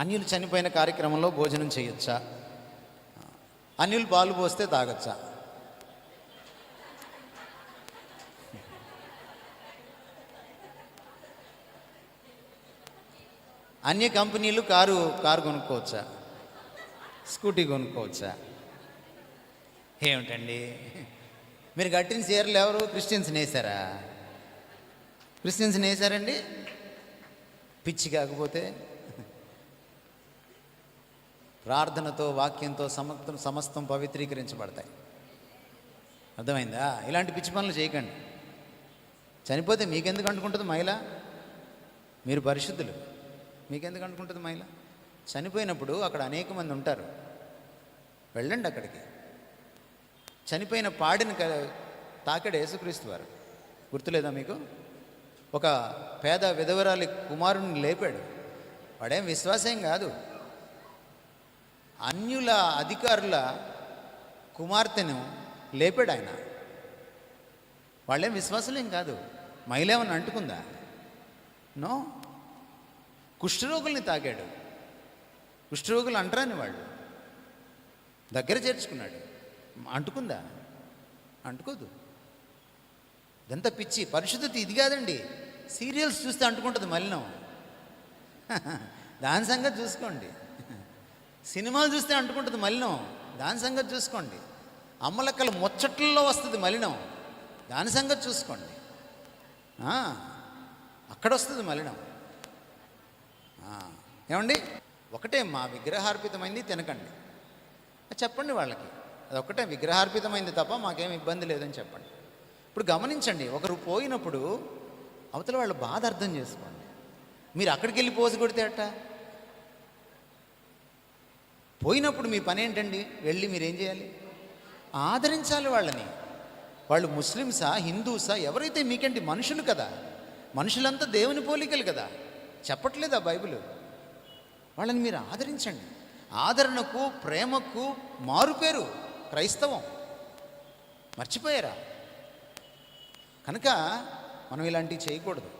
అన్యులు చనిపోయిన కార్యక్రమంలో భోజనం చేయొచ్చా? అన్యులు పాలు పోస్తే తాగొచ్చా? అన్య కంపెనీలు కారు కారు కొనుక్కోవచ్చా? స్కూటీ కొనుక్కోవచ్చా? ఏమిటండి? మీరు కట్టిన చీరలు ఎవరు? క్రిస్టియన్స్ నేసారా? క్రిస్టియన్స్ నేసారండి? పిచ్చి కాకపోతే ప్రార్థనతో వాక్యంతో సమస్తం సమస్తం పవిత్రీకరించబడతాయి. అర్థమైందా? ఇలాంటి పిచ్చి పనులు చేయకండి. చనిపోతే మీకెందుకు అంటుకుంటుంది మహిళ? మీరు పరిశుద్ధులు. మీకెందుకు అంటుకుంటుంది మహిళ? చనిపోయినప్పుడు అక్కడ అనేక మంది ఉంటారు. వెళ్ళండి అక్కడికి. చనిపోయిన పాడిని క- తాకాడు యేసుక్రీస్తు వారు. గుర్తులేదా మీకు? ఒక పేద విధవరాలి కుమారుని లేపాడు. వాడేం విశ్వాసం కాదు. అన్యుల అధికారుల కుమార్తెను లేపాడు ఆయన. వాళ్ళేం విశ్వాసులేం కాదు. మహిళ ఏమన్నా అంటుకుందా? నో. కుష్ఠరోగుల్ని తాకాడు కుష్ఠరోగులు అంటరాని వాళ్ళు. దగ్గర చేర్చుకున్నాడు. అంటుకుందా? అంటుకోదు. ఇదంతా పిచ్చి. పరిశుద్ధత ఇది కాదండి. సీరియల్స్ చూస్తే అంటుకుంటుంది మలినం. దాని సంగతి చూసుకోండి. సినిమాలు చూస్తే అంటుకుంటుంది మలినం. దాని సంగతి చూసుకోండి. అమ్మలక్కల ముచ్చట్లలో వస్తుంది మలినం. దాని సంగతి చూసుకోండి. అక్కడ వస్తుంది మలినం. ఏమండి? ఒకటే మా విగ్రహార్పితమైంది తినకండి. చెప్పండి వాళ్ళకి. అదొక్కటే విగ్రహార్పితమైంది తప్ప మాకేం ఇబ్బంది లేదని చెప్పండి. ఇప్పుడు గమనించండి ఒకరు పోయినప్పుడు అవతల వాళ్ళ బాధ అర్థం చేసుకోండి. మీరు అక్కడికి వెళ్ళి పోసి కొడితే అట్ట పోయినప్పుడు మీ పని ఏంటండి? వెళ్ళి మీరేం చేయాలి? ఆదరించాలి వాళ్ళని. వాళ్ళు ముస్లిమ్సా హిందూసా ఎవరైతే మీకేంటి మనుషులు కదా మనుషులంతా దేవుని పోలికలు కదా చెప్పట్లేదా బైబిల్? వాళ్ళని మీరు ఆదరించండి. ఆదరణకు ప్రేమకు మారుపేరు క్రైస్తవం. మర్చిపోయారా? కనుక మనం ఇలాంటివి చేయకూడదు.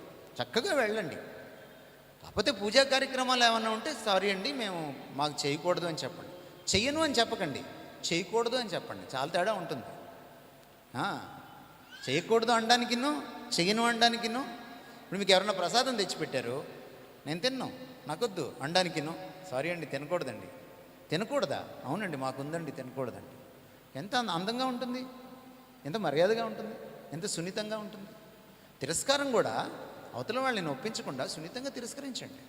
చక్కగా వెళ్ళండి. కాకపోతే పూజా కార్యక్రమాలు ఏమన్నా ఉంటే సారీ అండి మేము మాకు చేయకూడదు అని చెప్పండి. చెయ్యను అని చెప్పకండి. చేయకూడదు అని చెప్పండి. చాలా తేడా ఉంటుంది. చేయకూడదు అనడానికినో చెయ్యను అనడానికినో. ఇప్పుడు మీకు ఎవరైనా ప్రసాదం తెచ్చిపెట్టారు నేను తిన్నాం నాకొద్దు అనడానికినో. సారీ అండి తినకూడదండి. తినకూడదా? అవునండి మాకుందండి తినకూడదండి. ఎంత అందంగా ఉంటుంది? ఎంత మర్యాదగా ఉంటుంది? ఎంత సున్నితంగా ఉంటుంది? తిరస్కారం కూడా అవతల వాళ్ళని ఒప్పించకుండా సున్నితంగా తిరస్కరించండి.